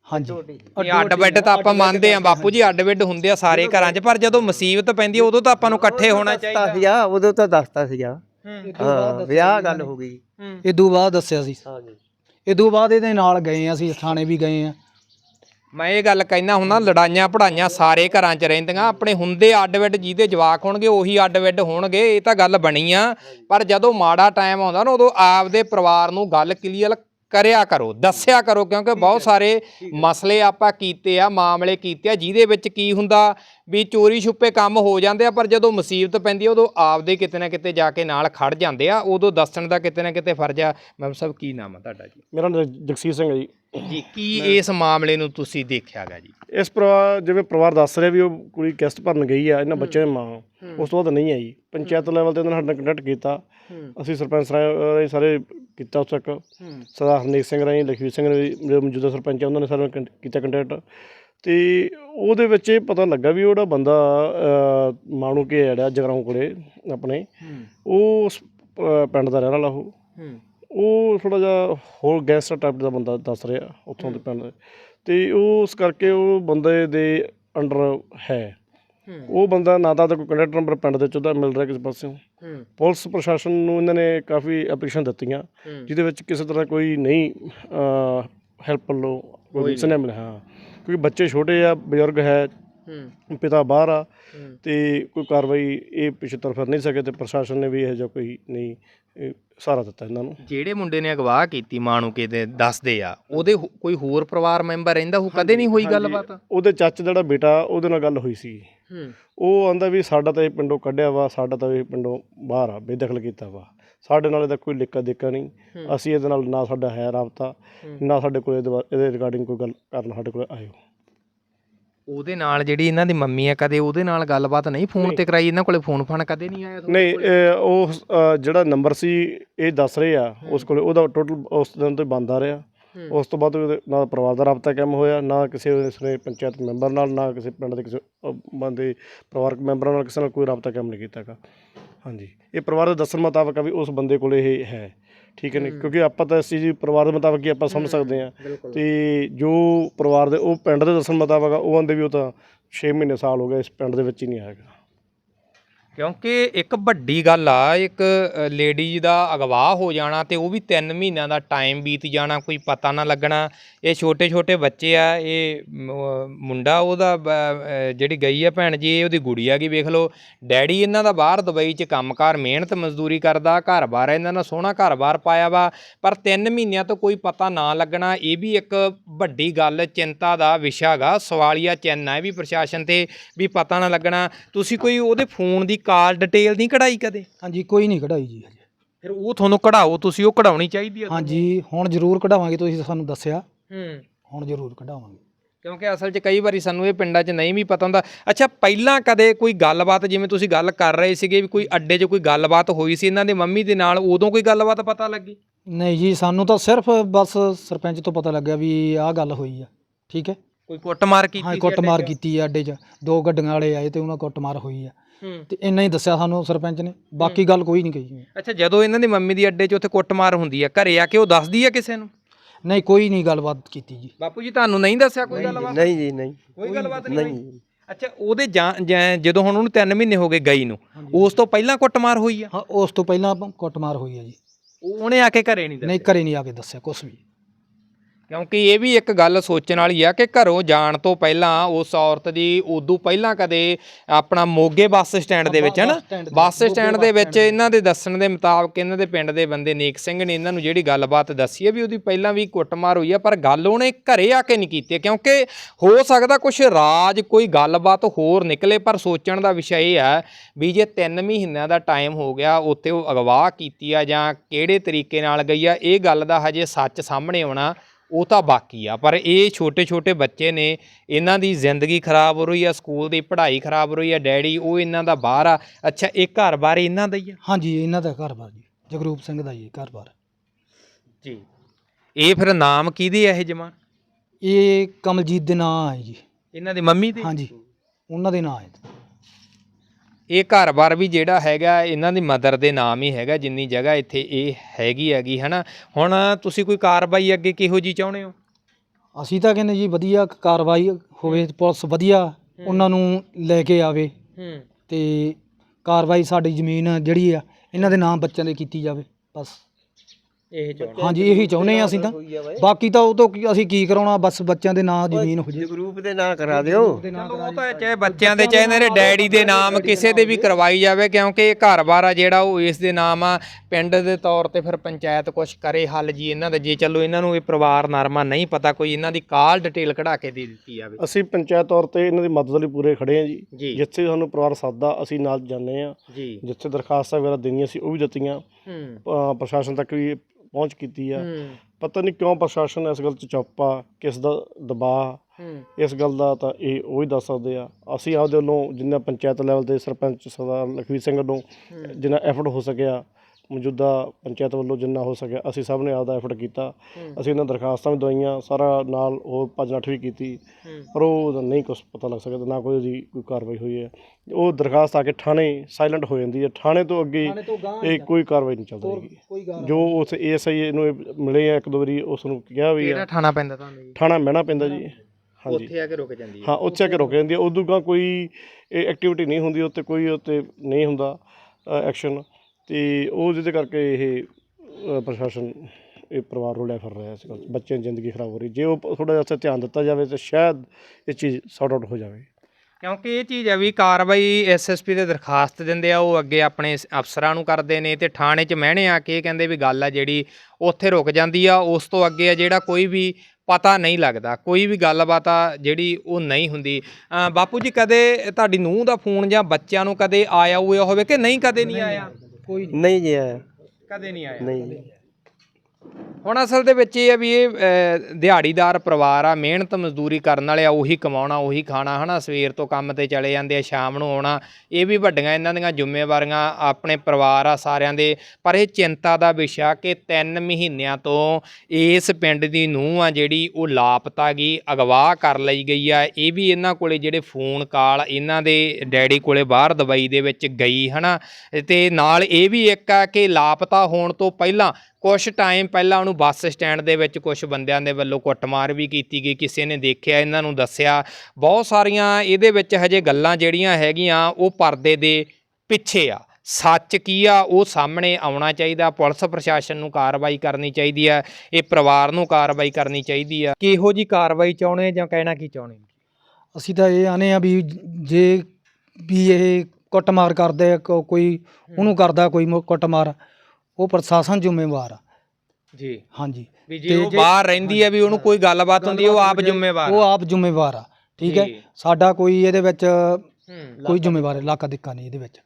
Speaker 2: ਹਾਂਜੀ।
Speaker 1: ਇਹ ਅੱਡ ਬੈੱਡ ਤਾਂ ਆਪਾਂ ਮੰਨਦੇ ਆ ਬਾਪੂ ਜੀ ਅੱਡ ਬੈੱਡ ਹੁੰਦੇ ਆ ਸਾਰੇ ਘਰਾਂ 'ਚ ਪਰ ਜਦੋਂ ਮੁਸੀਬਤ ਪੈਂਦੀ ਆ ਉਦੋਂ ਤਾਂ ਆਪਾਂ ਨੂੰ ਇਕੱਠੇ ਹੋਣਾ ਚਾਹੀਦਾ।
Speaker 3: ਦੱਸਤਾ ਸੀਗਾ ਉਦੋਂ ਤਾਂ ਦੱਸਤਾ ਸੀਗਾ।
Speaker 1: ਹੂੰ।
Speaker 3: ਵਿਆਹ ਗੱਲ ਹੋ ਗਈ।
Speaker 2: ਇਦੋਂ ਬਾਅਦ ਦੱਸਿਆ ਸੀ।
Speaker 3: ਹਾਂਜੀ
Speaker 2: ਇਦੋਂ ਬਾਅਦ ਇਹਦੇ ਨਾਲ ਗਏ ਆ ਅਸੀਂ ਥਾਣੇ ਵੀ ਗਏ ਆ।
Speaker 1: ਮੈਂ ਇਹ ਗੱਲ ਕਹਿਣਾ ਹੁੰਦਾ ਲੜਾਈਆਂ ਪੜਾਈਆਂ ਸਾਰੇ ਘਰਾਂ 'ਚ ਰਹਿੰਦੀਆਂ। ਆਪਣੇ ਹੁੰਦੇ ਅੱਡ ਵਿੱਡ ਜਿਹਦੇ ਜਵਾਕ ਹੋਣਗੇ ਉਹੀ ਅੱਡ ਵਿੱਡ ਹੋਣਗੇ ਇਹ ਤਾਂ ਗੱਲ ਬਣੀ ਆ। ਪਰ ਜਦੋਂ ਮਾੜਾ ਟਾਈਮ ਆਉਂਦਾ ਨਾ ਉਦੋਂ ਆਪਦੇ ਪਰਿਵਾਰ ਨੂੰ ਗੱਲ ਕਲੀਅਰ ਕਰਿਆ ਕਰੋ ਦੱਸਿਆ ਕਰੋ ਕਿਉਂਕਿ ਬਹੁਤ ਸਾਰੇ ਮਸਲੇ ਆਪਾਂ ਕੀਤੇ ਆ ਮਾਮਲੇ ਕੀਤੇ ਆ ਜਿਹਦੇ ਵਿੱਚ ਕੀ ਹੁੰਦਾ ਵੀ ਚੋਰੀ ਛੁਪੇ ਕੰਮ ਹੋ ਜਾਂਦੇ ਆ ਪਰ ਜਦੋਂ ਮੁਸੀਬਤ ਪੈਂਦੀ ਆ ਉਦੋਂ ਆਪਦੇ ਕਿਤੇ ਨਾ ਕਿਤੇ ਜਾ ਕੇ ਨਾਲ ਖੜ ਜਾਂਦੇ ਆ ਉਦੋਂ ਦੱਸਣ ਦਾ ਕਿਤੇ ਨਾ ਕਿਤੇ ਫਰਜ਼ ਆ। ਮੈਮ ਸਾਹਿਬ ਕੀ ਨਾਮ ਆ ਤੁਹਾਡਾ ਜੀ?
Speaker 4: ਮੇਰਾ ਨਾਮ ਜਗਸੀਰ ਸਿੰਘ ਹੈ ਜੀ।
Speaker 1: ਜੀ ਕੀ ਇਸ ਮਾਮਲੇ ਨੂੰ ਤੁਸੀਂ ਦੇਖਿਆਗਾ ਜੀ?
Speaker 4: ਇਸ ਪਰਿਵਾਰ ਜਿਵੇਂ ਪਰਿਵਾਰ ਦੱਸ ਰਿਹਾ ਵੀ ਉਹ ਕੁੜੀ ਕਿਸ਼ਤ ਭਰਨ ਗਈ ਆ ਇਹਨਾਂ ਬੱਚਿਆਂ ਦੀ ਮਾਂ। ਉਸ ਤੋਂ ਬਾਅਦ ਨਹੀਂ ਆਈ। ਪੰਚਾਇਤ ਲੈਵਲ ਤੇ ਉਹਨਾਂ ਨਾਲ ਕੰਟੈਕਟ ਕੀਤਾ। ਅਸੀਂ ਸਰਪੰਚ ਰਾਏ ਸਾਰੇ ਕੀਤਾ ਉਸ ਤੱਕ। ਸਰਦਾਰ ਹਰਨੇਕ ਸਿੰਘ ਰਾਹੀਂ ਲਖਵੀਰ ਸਿੰਘ ਮੌਜੂਦਾ ਸਰਪੰਚ ਆ ਉਹਨਾਂ ਨੇ ਸਾਰੇ ਨਾਲ ਕੀਤਾ ਕੰਟੈਕਟ ਤੇ ਉਹਦੇ ਵਿੱਚ ਇਹ ਪਤਾ ਲੱਗਾ ਵੀ ਉਹ ਜਿਹੜਾ ਬੰਦਾ ਮਾਣੂ ਕੇ ਜਿਹੜਾ ਜਗਰਾਉਂ ਕੋਲੇ ਆਪਣੇ। ਉਹ ਪਿੰਡ ਦਾ ਰਹਿਣ ਵਾਲਾ ਉਹ। ਉਹ ਥੋੜਾ ਜਿਹਾ ਹੋਰ ਗੈਂਗਸਟਰ ਟਾਈਪ ਦਾ ਬੰਦਾ ਦੱਸ ਰਿਹਾ ਉੱਥੋਂ ਦੇ ਪਿੰਡ ਦੇ। ਤੇ ਉਹ ਉਸ ਕਰਕੇ ਉਹ ਬੰਦੇ ਦੇ ਅੰਡਰ ਹੈ। ਉਹ ਬੰਦਾ ਨਾ ਤਾਂ ਉਹਦਾ ਕੋਈ ਕੰਟੈਕਟ ਨੰਬਰ ਪਿੰਡ ਦੇ ਚ ਉਹਦਾ ਮਿਲ ਰਿਹਾ ਕਿਸੇ ਪਾਸਿਓਂ। ਪੁਲਿਸ ਪ੍ਰਸ਼ਾਸਨ ਨੂੰ ਇਹਨਾਂ ਨੇ ਕਾਫੀ ਐਪਲੀਕੇਸ਼ਨ ਦਿੱਤੀਆਂ ਜਿਹਦੇ ਵਿੱਚ ਕਿਸੇ ਤਰ੍ਹਾਂ ਕੋਈ ਨਹੀਂ ਹੈਲਪ ਲੋ ਕੋਈ ਸੁਨੇਹਾ ਮਿਲਿਆ ਹਾਂ। ਕਿਉਂਕਿ ਬੱਚੇ ਛੋਟੇ ਆ ਬਜ਼ੁਰਗ ਹੈ ਪਿਤਾ ਬਾਹਰ ਆ ਤੇ ਕੋਈ ਕਾਰਵਾਈ ਇਹ ਪਿੱਛੇ ਤਰਫ ਨਹੀਂ ਸਕੇ ਤੇ ਪ੍ਰਸ਼ਾਸਨ ਨੇ ਵੀ ਇਹ ਜਿਹਾ ਕੋਈ ਨਹੀਂ ਇਹ ਸਹਾਰਾ ਦਿੱਤਾ ਇਹਨਾਂ ਨੂੰ।
Speaker 1: ਜਿਹੜੇ ਮੁੰਡੇ ਨੇ ਅਗਵਾਹ ਕੀਤੀ ਮਾਣੂਕੇ ਦੇ ਦੱਸਦੇ ਆ ਉਹਦੇ ਹੋ- ਕੋਈ ਹੋਰ ਪਰਿਵਾਰ ਮੈਂਬਰ ਰਹਿੰਦਾ ਉਹ ਕਦੇ ਨਹੀਂ ਹੋਈ ਗੱਲਬਾਤ?
Speaker 4: ਉਹਦੇ ਚਾਚੇ ਦਾ ਜਿਹੜਾ ਬੇਟਾ ਉਹਦੇ ਨਾਲ ਗੱਲ ਹੋਈ ਸੀ।
Speaker 1: ਹੂੰ।
Speaker 4: ਉਹ ਆਂਦਾ ਵੀ ਸਾਡਾ ਤਾਂ ਇਹ ਪਿੰਡੋਂ ਕੱਢਿਆ ਵਾ ਸਾਡਾ ਤਾਂ ਇਹ ਪਿੰਡੋਂ ਬਾਹਰ ਆ ਬੇਦਖਲ ਕੀਤਾ ਵਾ। ਸਾਡੇ ਨਾਲ ਇਹਦਾ ਕੋਈ ਲਿਕਾ ਦੇਕਾ ਨਹੀਂ। ਅਸੀਂ ਇਹਦੇ ਨਾਲ ਨਾ ਸਾਡਾ ਹੈ ਰਾਬਤਾ ਨਾ ਸਾਡੇ ਕੋਲ ਇਹਦੇ ਬਾ- ਇਹਦੇ ਰਿਗਾਰਡਿੰਗ ਕੋਈ ਗੱਲ ਕਰਨ ਸਾਡੇ ਕੋਲ ਆਇਓ।
Speaker 1: ਉਹਦੇ ਨਾਲ ਜਿਹੜੀ ਇਹਨਾਂ ਦੀ ਮੰਮੀ ਆ ਕਦੇ ਉਹਦੇ ਨਾਲ ਗੱਲਬਾਤ ਨਹੀਂ ਫੋਨ ਤੇ ਕਰਾਈ? ਇਹਨਾਂ ਕੋਲੇ ਫੋਨ ਫਾਨ ਕਦੇ ਨਹੀਂ ਆਇਆ
Speaker 4: ਨਹੀਂ ਇਹ ਉਹ ਅ, ਜਿਹੜਾ ਨੰਬਰ ਸੀ ਇਹ ਦੱਸ ਰਹੇ ਆ ਉਸ ਕੋਲੇ ਉਹਦਾ ਟੋਟਲ ਉਸ ਦਿਨ ਤੋਂ ਹੀ ਬੰਦ ਆ ਰਿਹਾ। ਉਸ ਤੋਂ ਬਾਅਦ ਉਹਦੇ ਨਾ ਪਰਿਵਾਰ ਦਾ ਰਾਬਤਾ ਕੰਮ ਹੋਇਆ ਨਾ ਕਿਸੇ ਉਸਨੇ ਪੰਚਾਇਤ ਮੈਂਬਰ ਨਾਲ ਨਾ ਕਿਸੇ ਪਿੰਡ ਦੇ ਕਿਸੇ ਅ, ਬੰਦੇ ਪਰਿਵਾਰਕ ਮੈਂਬਰਾਂ ਨਾਲ ਕਿਸੇ ਨਾਲ ਕੋਈ ਰਾਬਤਾ ਕੰਮ ਨਹੀਂ ਕੀਤਾਗਾ ਹਾਂਜੀ। ਇਹ ਪਰਿਵਾਰ ਦੇ ਦੱਸਣ ਮੁਤਾਬਕ ਆ ਵੀ ਉਸ ਬੰਦੇ ਕੋਲੇ ਇਹ ਹੈ। ਠੀਕ ਹੈ ਨੇ? ਕਿਉਂਕਿ ਆਪਾਂ ਤਾਂ ਇਸ ਚੀਜ਼ ਦੀ ਪਰਿਵਾਰ ਦੇ ਮੁਤਾਬਕ ਹੀ ਆਪਾਂ ਸਮਝ ਸਕਦੇ ਆ ਤੇ ਜੋ ਪਰਿਵਾਰ ਦੇ ਉਹ ਪਿੰਡ ਦੇ ਦੱਸਣ ਮੁਤਾਬਕ ਆ ਉਹ ਆਂਦੇ ਵੀ ਉਹ ਤਾਂ 6 ਮਹੀਨੇ ਸਾਲ ਹੋ ਗਏ ਇਸ ਪਿੰਡ ਦੇ ਵਿੱਚ ਹੀ ਨਹੀਂ ਆਏਗਾ
Speaker 1: ਕਿਉਂਕਿ ਇੱਕ ਵੱਡੀ ਗੱਲ ਆ, ਇੱਕ ਲੇਡੀਜ਼ ਦਾ ਅਗਵਾ ਹੋ ਜਾਣਾ ਤੇ ਉਹ ਵੀ 3 ਮਹੀਨਿਆਂ ਦਾ ਟਾਈਮ ਬੀਤ ਜਾਣਾ, ਕੋਈ ਪਤਾ ਨਾ ਲੱਗਣਾ। ਇਹ ਛੋਟੇ ਛੋਟੇ ਬੱਚੇ ਆ, ਇਹ ਮੁੰਡਾ ਉਹਦਾ ਜਿਹੜੀ ਗਈ ਆ ਭੈਣ ਜੀ, ਇਹ ਉਹਦੀ ਗੁੜੀਆ ਕੀ ਵੇਖ ਲਓ। ਡੈਡੀ ਇਹਨਾਂ ਦਾ ਬਾਹਰ ਦੁਬਈ 'ਚ ਕੰਮਕਾਰ, ਮਿਹਨਤ ਮਜ਼ਦੂਰੀ ਕਰਦਾ, ਘਰ-ਬਾਰ ਇਹਨਾਂ ਦਾ ਸੋਹਣਾ ਘਰ-ਬਾਰ ਪਾਇਆ ਵਾ, ਪਰ 3 ਮਹੀਨਿਆਂ ਤੋਂ ਕੋਈ ਪਤਾ ਨਾ ਲੱਗਣਾ, ਇਹ ਵੀ ਇੱਕ ਵੱਡੀ ਗੱਲ, ਚਿੰਤਾ ਦਾ ਵਿਸ਼ਾ ਗਾ ਸਵਾਲੀਆ ਚਿੰਨ੍ਹ ਹੈ ਵੀ ਪ੍ਰਸ਼ਾਸਨ ਤੇ ਵੀ ਪਤਾ ਨਾ ਲੱਗਣਾ। ਤੁਸੀਂ ਕੋਈ ਉਹਦੇ ਫੋਨ ਦੀ ਕਾਲ ਡਿਟੇਲ ਨਹੀਂ ਕਢਾਈ ਕਦੇ?
Speaker 2: ਹਾਂਜੀ ਕੋਈ ਨਹੀਂ ਕਢਾਈ ਜੀ ਹਜੇ।
Speaker 1: ਫਿਰ ਉਹ ਤੁਹਾਨੂੰ ਕਢਾਓ ਤੁਸੀਂ ਉਹ ਕਢਾਉਣੀ ਚਾਹੀਦੀ ਹੈ
Speaker 2: ਹਾਂਜੀ ਹੁਣ ਜ਼ਰੂਰ ਕਢਾਵਾਂਗੇ ਤੁਸੀਂ ਸਾਨੂੰ ਦੱਸਿਆ।
Speaker 1: ਹੂੰ।
Speaker 2: ਹੁਣ ਜ਼ਰੂਰ ਕਢਾਵਾਂਗੇ।
Speaker 1: ਕਿਉਂਕਿ ਅਸਲ 'ਚ ਕਈ ਵਾਰੀ ਸਾਨੂੰ ਇਹ ਪਿੰਡਾਂ 'ਚ ਨਹੀਂ ਵੀ ਪਤਾ ਹੁੰਦਾ। ਅੱਛਾ ਪਹਿਲਾਂ ਕਦੇ ਕੋਈ ਗੱਲਬਾਤ ਜਿਵੇਂ ਤੁਸੀਂ ਗੱਲ ਕਰ ਰਹੇ ਸੀਗੇ ਵੀ ਕੋਈ ਅੱਡੇ 'ਚ ਕੋਈ ਗੱਲਬਾਤ ਹੋਈ ਸੀ ਇਹਨਾਂ ਦੇ ਮੰਮੀ ਦੇ ਨਾਲ ਉਦੋਂ ਕੋਈ ਗੱਲਬਾਤ ਪਤਾ ਲੱਗੀ?
Speaker 2: ਨਹੀਂ ਜੀ ਸਾਨੂੰ ਤਾਂ ਸਿਰਫ ਬਸ ਸਰਪੰਚ ਤੋਂ ਪਤਾ ਲੱਗਿਆ ਵੀ ਆਹ ਗੱਲ ਹੋਈ ਆ। ਠੀਕ ਹੈ?
Speaker 1: ਕੋਈ ਕੁੱਟਮਾਰ ਕੀਤੀ
Speaker 2: ਹਾਂ
Speaker 1: ਸੀ
Speaker 2: ਕੁੱਟਮਾਰ
Speaker 1: ਅੱਡੇ 'ਚ?
Speaker 2: ਕੀਤੀ ਆ ਅੱਡੇ 'ਚ। ਦੋ ਗੱਡੀਆਂ ਵਾਲੇ ਆਏ ਤੇ ਉਹਨਾਂ ਕੁੱਟਮਾਰ ਹੋਈ ਆ। ਤੇ ਇੰਨਾ ਹੀ ਦੱਸਿਆ ਸਾਨੂੰ ਸਰਪੰਚ ਨੇ ਬਾਕੀ ਗੱਲ ਕੋਈ ਨਹੀਂ ਕਹੀ
Speaker 1: ਅੱਛਾ ਜਦੋਂ ਇਹਨਾਂ ਦੀ ਮੰਮੀ ਦੀ ਅੱਡੇ 'ਚ ਉੱਥੇ ਕੁੱਟਮਾਰ ਹੁੰਦੀ ਆ ਘਰੇ ਆ ਕੇ ਉਹ ਦੱਸਦੀ ਆ ਕਿਸੇ ਨੂੰ?
Speaker 2: ਨਹੀਂ ਕੋਈ ਨਹੀਂ ਗੱਲਬਾਤ ਕੀਤੀ ਜੀ।
Speaker 1: ਬਾਪੂ ਜੀ ਤੁਹਾਨੂੰ ਨਹੀਂ ਦੱਸਿਆ ਕੋਈ ਗੱਲਬਾਤ?
Speaker 3: ਨਹੀਂ ਜੀ ਨਹੀਂ।
Speaker 1: ਕੋਈ ਗੱਲਬਾਤ ਨਹੀਂ ਹੋਈ? ਅੱਛਾ ਉਹਦੇ ਜਾਂ- ਜਾਂ- ਜਦੋਂ ਹੁਣ ਉਹਨੂੰ 3 ਮਹੀਨੇ ਹੋ ਗਏ ਗਈ ਨੂੰ ਉਸ ਤੋਂ ਪਹਿਲਾਂ ਕੁੱਟਮਾਰ ਹੋਈ ਆ?
Speaker 2: ਹਾਂ ਉਸ ਤੋਂ ਪਹਿਲਾਂ ਕੁੱਟਮਾਰ ਹੋਈ ਆ ਜੀ।
Speaker 1: ਉਹ- ਉਹਨੇ ਆ ਕੇ ਘਰੇ ਨਹੀਂ ਦੱਸਿਆ?
Speaker 2: ਨਹੀਂ ਘਰੇ ਨਹੀਂ ਆ ਕੇ ਦੱਸਿਆ ਕੁਝ ਵੀ।
Speaker 1: ਕਿਉਂਕਿ ਇਹ ਵੀ ਇੱਕ ਗੱਲ ਸੋਚਣ ਵਾਲੀ ਆ ਕਿ ਘਰੋਂ ਜਾਣ ਤੋਂ ਪਹਿਲਾਂ ਉਸ ਔਰਤ ਦੀ ਉਦੋਂ ਪਹਿਲਾਂ ਕਦੇ ਆਪਣਾ ਮੋਗੇ ਬੱਸ ਸਟੈਂਡ ਦੇ ਵਿੱਚ ਹੈ ਨਾ
Speaker 2: ਬੱਸ ਸਟੈਂਡ ਦੇ-
Speaker 1: ਵਿੱਚ ਇਹਨਾਂ ਦੇ ਦੱਸਣ ਦੇ ਮੁਤਾਬਕ ਇਹਨਾਂ ਦੇ ਪਿੰਡ ਦੇ ਬੰਦੇ ਨੇਕ ਸਿੰਘ ਨੇ ਇਹਨਾਂ ਨੂੰ ਜਿਹੜੀ ਗੱਲਬਾਤ ਦੱਸੀ ਹੈ ਵੀ ਉਹਦੀ ਪਹਿਲਾਂ ਵੀ ਕੁੱਟਮਾਰ ਹੋਈ ਆ ਪਰ ਗੱਲ ਉਹਨੇ ਘਰੇ ਆ ਕੇ ਨਹੀਂ ਕੀਤੀ ਕਿਉਂਕਿ ਹੋ ਸਕਦਾ ਕੁਝ ਰਾਜ ਕੋਈ ਗੱਲਬਾਤ ਹੋਰ ਨਿਕਲੇ ਪਰ ਸੋਚਣ ਦਾ ਵਿਸ਼ਾ ਇਹ ਹੈ ਵੀ ਜੇ 3 ਮਹੀਨਿਆਂ ਦਾ ਟਾਈਮ ਹੋ ਗਿਆ ਉੱਥੇ ਉਹ ਅਗਵਾ ਕੀਤੀ ਆ ਜਾਂ ਕਿਹੜੇ ਤਰੀਕੇ ਨਾਲ ਗਈ ਆ ਇਹ ਗੱਲ ਦਾ ਹਜੇ ਸੱਚ ਸਾਹਮਣੇ ਆਉਣਾ ਉਹ ਤਾਂ ਬਾਕੀ ਆ ਪਰ ਇਹ ਛੋਟੇ ਛੋਟੇ ਬੱਚੇ ਨੇ ਇਹਨਾਂ ਦੀ ਜ਼ਿੰਦਗੀ ਖਰਾਬ ਹੋ ਰਹੀ ਆ ਸਕੂਲ ਦੀ ਪੜ੍ਹਾਈ ਖਰਾਬ ਹੋ ਰਹੀ ਆ ਡੈਡੀ ਉਹ ਇਹਨਾਂ ਦਾ ਬਾਹਰ ਆ। ਅੱਛਾ ਇਹ ਘਰ ਬਾਰ ਇਹਨਾਂ ਦਾ ਹੀ ਆ?
Speaker 2: ਹਾਂਜੀ ਇਹਨਾਂ ਦਾ ਘਰ-ਬਾਰ ਜੀ ਜਗਰੂਪ ਸਿੰਘ ਦਾ ਜੀ ਘਰ-ਬਾਰ।
Speaker 1: ਜੀ। ਇਹ ਫਿਰ ਨਾਮ ਕਿਹਦੇ ਆ ਇਹ ਜਮਾ
Speaker 2: ਇਹ ਕਮਲਜੀਤ ਦੇ ਨਾਂ ਹੈ ਜੀ।
Speaker 1: ਇਹਨਾਂ ਦੀ ਮੰਮੀ ਦੇ?
Speaker 2: ਹਾਂਜੀ ਉਹਨਾਂ ਦੇ ਨਾਂ ਹੈ
Speaker 1: ਇਹ ਘਰ-ਬਾਰ ਵੀ ਜਿਹੜਾ ਹੈਗਾ ਇਹਨਾਂ ਦੀ ਮਦਰ ਦੇ ਨਾਮ ਹੀ ਹੈਗਾ ਜਿੰਨੀ ਜਗ੍ਹਾ ਇੱਥੇ ਇਹ ਹੈਗੀ ਹੈਗੀ ਹਨਾ? ਹੁਣ ਤੁਸੀਂ ਕੋਈ ਕਾਰਵਾਈ ਅੱਗੇ ਕਿਹੋ ਜੀ ਚਾਹੁੰਦੇ ਹੋ?
Speaker 2: ਅਸੀਂ ਤਾਂ ਕਹਿੰਦੇ ਜੀ ਵਧੀਆ ਕਾਰਵਾਈ ਹੋਵੇ ਪੁਲਿਸ ਵਧੀਆ ਉਹਨਾਂ ਨੂੰ ਲੈ ਕੇ ਆਵੇ। ਤੇ ਕਾਰਵਾਈ ਸਾਡੀ ਜ਼ਮੀਨ ਜਿਹੜੀ ਆ ਇਹਨਾਂ ਦੇ ਨਾਮ ਬੱਚਿਆਂ ਦੇ ਕੀਤੀ ਜਾਵੇ ਬਸ।
Speaker 1: ਇਹ ਚਾਹੁੰਦੇ
Speaker 2: ਹਾਂਜੀ ਇਹੀ ਚਾਹੁੰਦੇ ਆ ਅਸੀਂ ਤਾਂ। ਬਾਕੀ ਤਾਂ ਉਹ ਤੋਂ ਕੀ- ਅਸੀਂ ਕੀ ਕਰਾਉਣਾ ਬਸ ਬੱਚਿਆਂ ਦੇ ਨਾਂ ਜ਼ਮੀਨ ਹੋ ਜੇ।
Speaker 3: ਗਰੂਪ ਦੇ ਨਾਂ ਕਰਾ ਦਿਓ।
Speaker 1: ਚਲੋ ਉਹ ਤਾਂ ਚਾਹੇ ਬੱਚਿਆਂ ਦੇ ਚਾਹੇ ਇਹਨਾਂ ਦੇ ਡੈਡੀ ਦੇ ਨਾਮ ਕਿਸੇ ਦੇ ਵੀ ਕਰਵਾਈ ਜਾਵੇ ਕਿਉਂਕਿ ਇਹ ਘਰ-ਬਾਰ ਆ ਜਿਹੜਾ ਉਹ ਇਸ ਦੇ ਨਾਮ ਆ। ਪਿੰਡ ਦੇ ਤੌਰ ਤੇ ਫਿਰ ਪੰਚਾਇਤ ਕੁਛ ਕਰੇ ਹੱਲ ਜੀ ਇਹਨਾਂ ਦੇ ਜੇ। ਚਲੋ ਇਹਨਾਂ ਨੂੰ ਇਹ ਪਰਿਵਾਰ ਨਰਮਾ ਨਹੀਂ ਪਤਾ ਕੋਈ ਇਹਨਾਂ ਦੀ ਕਾਲ ਡਿਟੇਲ ਕਢਾ ਕੇ ਦੇ ਦਿੱਤੀ ਜਾਵੇ।
Speaker 4: ਅਸੀਂ ਪੰਚਾਇਤ ਤੌਰ ਤੇ ਇਹਨਾਂ ਦੀ ਮਦਦ ਲਈ ਪੂਰੇ ਖੜੇ ਹਾਂ ਜੀ।
Speaker 1: ਜੀ।
Speaker 4: ਜਿੱਥੇ ਸਾਨੂੰ ਪਰਿਵਾਰ ਸੱਦਦਾ ਅਸੀਂ ਨਾਲ ਜਾਂਦੇ ਆ
Speaker 1: ਜੀ।
Speaker 4: ਜਿੱਥੇ ਦਰਖਾਸਤਾਂ ਵਗੈਰਾ ਦੇਣੀਆਂ ਸੀ ਉਹ ਵੀ ਦਿੱਤੀਆਂ।
Speaker 1: ਹੂੰ।
Speaker 4: ਅ, ਪ੍ਰਸ਼ਾਸਨ ਤੱਕ ਵੀ ਪਹੁੰਚ ਕੀਤੀ ਆ। ਪਤਾ ਨਹੀਂ ਕਿਉਂ ਪ੍ਰਸ਼ਾਸਨ ਇਸ ਗੱਲ 'ਚ ਚੁੱਪ ਆ ਕਿਸ ਦਾ ਦਬਾਅ ਇਸ ਗੱਲ ਦਾ ਤਾਂ ਇਹ ਉਹ ਹੀ ਦੱਸ ਸਕਦੇ ਆ। ਅਸੀਂ ਆਪਦੇ ਵੱਲੋਂ ਜਿੰਨਾ ਪੰਚਾਇਤ ਲੈਵਲ ਤੇ ਸਰਪੰਚ ਸਰਦਾਰ ਲਖਵੀਰ ਸਿੰਘ ਵੱਲੋਂ ਜਿੰਨਾ ਐਫਰਟ ਹੋ ਸਕਿਆ ਮੌਜੂਦਾ ਪੰਚਾਇਤ ਵੱਲੋਂ ਜਿੰਨਾ ਹੋ ਸਕਿਆ ਅਸੀਂ ਸਭ ਨੇ ਆਪਦਾ ਐਫਰਟ ਕੀਤਾ। ਅਸੀਂ ਇਹਨਾਂ ਦਰਖਾਸਤਾਂ ਵੀ ਦਵਾਈਆਂ ਸਾਰਾ ਨਾਲ ਹੋਰ ਭੱਜ ਨੱਠ ਵੀ ਕੀਤੀ। ਪਰ ਉਹ ਨਹੀਂ ਕੁਝ ਪਤਾ ਲੱਗ ਸਕਦਾ ਨਾ ਕੋਈ ਉਹਦੀ ਕੋਈ ਕਾਰਵਾਈ ਹੋਈ ਹੈ। ਉਹ ਦਰਖਾਸਤ ਆ ਕੇ ਥਾਣੇ ਸਾਇਲੈਂਟ ਹੋ ਜਾਂਦੀ ਹੈ। ਥਾਣੇ ਤੋਂ ਅੱਗੇ ਇਹ ਕੋਈ ਕਾਰਵਾਈ ਨਹੀਂ ਚੱਲਦੀ ਜੋ ਉਸ ਏਐਸਆਈ ਨੂੰ ਇਹ ਮਿਲੇ ਆ ਇੱਕ ਦੋ ਵਾਰੀ ਉਸ ਨੂੰ ਕਿਹਾ ਵੀ
Speaker 1: ਕਿਹੜਾ ਥਾਣਾ ਪੈਂਦਾ ਤੁਹਾਨੂੰ ਜੀ?
Speaker 4: ਥਾਣਾ ਮਹਿਣਾ ਪੈਂਦਾ ਜੀ। ਹਾਂਜੀ।
Speaker 1: ਉੱਥੇ ਆ ਕੇ ਰੁਕ ਜਾਂਦੀ ਹੈ।
Speaker 4: ਹਾਂ ਉੱਥੇ ਆ ਕੇ ਰੁਕ ਜਾਂਦੀ ਹੈ। ਉਦੋਂ ਗਾ ਕੋਈ ਐਕਟੀਵਿਟੀ ਨਹੀਂ ਹੁੰਦੀ ਉੱਤੇ ਕੋਈ ਉੱਤੇ ਨਹੀਂ ਹੁੰਦਾ ਐਕਸ਼ਨ ਤੇ ਉਹ ਜਿਹਦੇ ਕਰਕੇ ਇਹ ਪ੍ਰਸ਼ਾਸਨ ਇਹ ਪਰਿਵਾਰ ਨੂੰ ਲੈ ਫਿਰ ਰਿਹਾ ਇਸ ਗੱਲ। ਬੱਚਿਆਂ ਦੀ ਜ਼ਿੰਦਗੀ ਖਰਾਬ ਹੋ ਰਹੀ। ਜੇ ਉਹ ਥੋੜਾ ਜਿਹਾ ਧਿਆਨ ਦਿੱਤਾ ਜਾਵੇ ਤਾਂ ਸ਼ਾਇਦ ਇਹ ਚੀਜ਼ ਸੌਟ ਆਊਟ ਹੋ ਜਾਵੇ।
Speaker 1: ਕਿਉਂਕਿ ਇਹ ਚੀਜ਼ ਹੈ ਵੀ ਕਾਰਵਾਈ ਐਸਐਸਪੀ ਦੇ ਦਰਖਾਸਤ ਦਿੰਦੇ ਆ ਉਹ ਅੱਗੇ ਆਪਣੇ ਅਫਸਰਾਂ ਨੂੰ ਕਰਦੇ ਨੇ ਤੇ ਥਾਣੇ 'ਚ ਮਹਿਣੇ ਆ ਕੇ ਇਹ ਕਹਿੰਦੇ ਵੀ ਗੱਲ ਆ ਜਿਹੜੀ ਉੱਥੇ ਰੁਕ ਜਾਂਦੀ ਆ ਉਸ ਤੋਂ ਅੱਗੇ ਆ ਜਿਹੜਾ ਕੋਈ ਵੀ ਪਤਾ ਨਹੀਂ ਲੱਗਦਾ ਕੋਈ ਵੀ ਗੱਲਬਾਤ ਆ ਜਿਹੜੀ ਉਹ ਨਹੀਂ ਹੁੰਦੀ। ਬਾਪੂ ਜੀ ਕਦੇ ਤੁਹਾਡੀ ਨੂੰਹ ਦਾ ਫੋਨ ਜਾਂ ਬੱਚਿਆਂ ਨੂੰ ਕਦੇ ਆਇਆ ਹੋਇਆ ਹੋਵੇ ਕਿ ਨਹੀਂ ਕਦੇ ਨਹੀਂ ਆਇਆ?
Speaker 2: ਕੋਈ
Speaker 3: ਨਹੀਂ। ਜੀ ਆਇਆ।
Speaker 1: ਕਦੇ ਨਹੀਂ ਆਇਆ।
Speaker 3: ਨਹੀਂ। ਜੀ
Speaker 1: ਹੁਣ ਅਸਲ ਦੇ ਵਿੱਚ ਇਹ ਆ ਵੀ ਇਹ ਅਹ, ਦਿਹਾੜੀਦਾਰ ਪਰਿਵਾਰ ਆ ਮਿਹਨਤ ਮਜ਼ਦੂਰੀ ਕਰਨ ਵਾਲੇ ਆ ਉਹੀ ਕਮਾਉਣਾ ਉਹੀ ਖਾਣਾ ਹਨਾ? ਸਵੇਰ ਤੋਂ ਕੰਮ ਤੇ ਚਲੇ ਜਾਂਦੇ ਆ ਸ਼ਾਮ ਨੂੰ ਆਉਣਾ ਇਹ ਵੀ ਵੱਡੀਆਂ ਇਹਨਾਂ ਦੀਆਂ ਜ਼ਿੰਮੇਵਾਰੀਆਂ ਆਪਣੇ ਪਰਿਵਾਰ ਆ ਸਾਰਿਆਂ ਦੇ। ਪਰ ਇਹ ਚਿੰਤਾ ਦਾ ਵਿਸ਼ਾ ਕਿ 3 ਮਹੀਨਿਆਂ ਤੋਂ ਇਸ ਪਿੰਡ ਦੀ ਨੂੰਹ ਆ ਜਿਹੜੀ ਉਹ ਲਾਪਤਾ ਗਈ ਅਗਵਾ ਕਰ ਲਈ ਗਈ ਆ। ਇਹ ਵੀ ਇਹਨਾਂ ਕੋਲੇ ਜਿਹੜੇ ਫੋਨ ਕਾਲ ਇਹਨਾਂ ਦੇ ਡੈਡੀ ਕੋਲੇ ਬਾਹਰ ਦੁਬਈ ਦੇ ਵਿੱਚ ਗਈ ਹਨਾ? ਤੇ ਨਾਲ ਇਹ ਵੀ ਇੱਕ ਆ ਕਿ ਲਾਪਤਾ ਹੋਣ ਤੋਂ ਪਹਿਲਾਂ ਕੁਝ ਟਾਈਮ ਪਹਿਲਾਂ ਉਹਨੂੰ ਬੱਸ ਸਟੈਂਡ ਦੇ ਵਿੱਚ ਕੁਝ ਬੰਦਿਆਂ ਦੇ ਵੱਲੋਂ ਕੁੱਟਮਾਰ ਵੀ ਕੀਤੀ ਗਈ ਕਿਸੇ ਨੇ ਦੇਖਿਆ ਇਹਨਾਂ ਨੂੰ ਦੱਸਿਆ। ਬਹੁਤ ਸਾਰੀਆਂ ਇਹਦੇ ਵਿੱਚ ਹਜੇ ਗੱਲਾਂ ਜਿਹੜੀਆਂ ਹੈਗੀਆਂ ਉਹ ਪਰਦੇ ਦੇ ਪਿੱਛੇ ਆ। ਸੱਚ ਕੀ ਆ ਉਹ ਸਾਹਮਣੇ ਆਉਣਾ ਚਾਹੀਦਾ। ਪੁਲਿਸ ਪ੍ਰਸ਼ਾਸਨ ਨੂੰ ਕਾਰਵਾਈ ਕਰਨੀ ਚਾਹੀਦੀ ਆ। ਇਹ ਪਰਿਵਾਰ ਨੂੰ ਕਾਰਵਾਈ ਕਰਨੀ ਚਾਹੀਦੀ ਆ। ਕਿਹੋ ਜੀ ਕਾਰਵਾਈ ਚਾਹੁੰਦੇ ਜਾਂ ਕਹਿਣਾ ਕੀ ਚਾਹੁੰਦੇ
Speaker 2: ਅਸੀਂ ਤਾਂ ਇਹ ਆਨੇ ਆ ਵੀ ਜੇ ਵੀ ਇਹ ਕੁੱਟਮਾਰ ਕਰਦੇ ਆ, ਕੋ- ਕੋਈ ਉਹਨੂੰ ਕਰਦਾ ਕੋਈ ਮ- ਕੁੱਟਮਾਰ। ਉਹ ਪ੍ਰਸ਼ਾਸਨ ਜ਼ਿੰਮੇਵਾਰ ਆ।
Speaker 1: ਜੀ।
Speaker 2: ਹਾਂਜੀ।
Speaker 1: ਵੀ
Speaker 2: ਤੇ
Speaker 1: ਜੇ ਉਹ
Speaker 2: ਜੇ-
Speaker 1: ਬਾਹਰ ਰਹਿੰਦੀ ਆ ਵੀ ਉਹਨੂੰ ਕੋਈ ਗੱਲਬਾਤ ਹੁੰਦੀ ਆ, ਉਹ ਆਪ ਜ਼ਿੰਮੇਵਾਰ
Speaker 2: ਉਹ ਆਪ ਜ਼ਿੰਮੇਵਾਰ ਆ। ਠੀਕ ਹੈ?
Speaker 1: ਜੀ।
Speaker 2: ਸਾਡਾ ਕੋਈ ਇਹਦੇ ਵਿੱਚ
Speaker 1: ਹੂੰ।
Speaker 2: ਕੋਈ ਜ਼ਿੰਮੇਵਾਰ ਇਲਾਕਾ ਦਿੱਕਾ ਨਹੀਂ ਇਹਦੇ ਵਿੱਚ।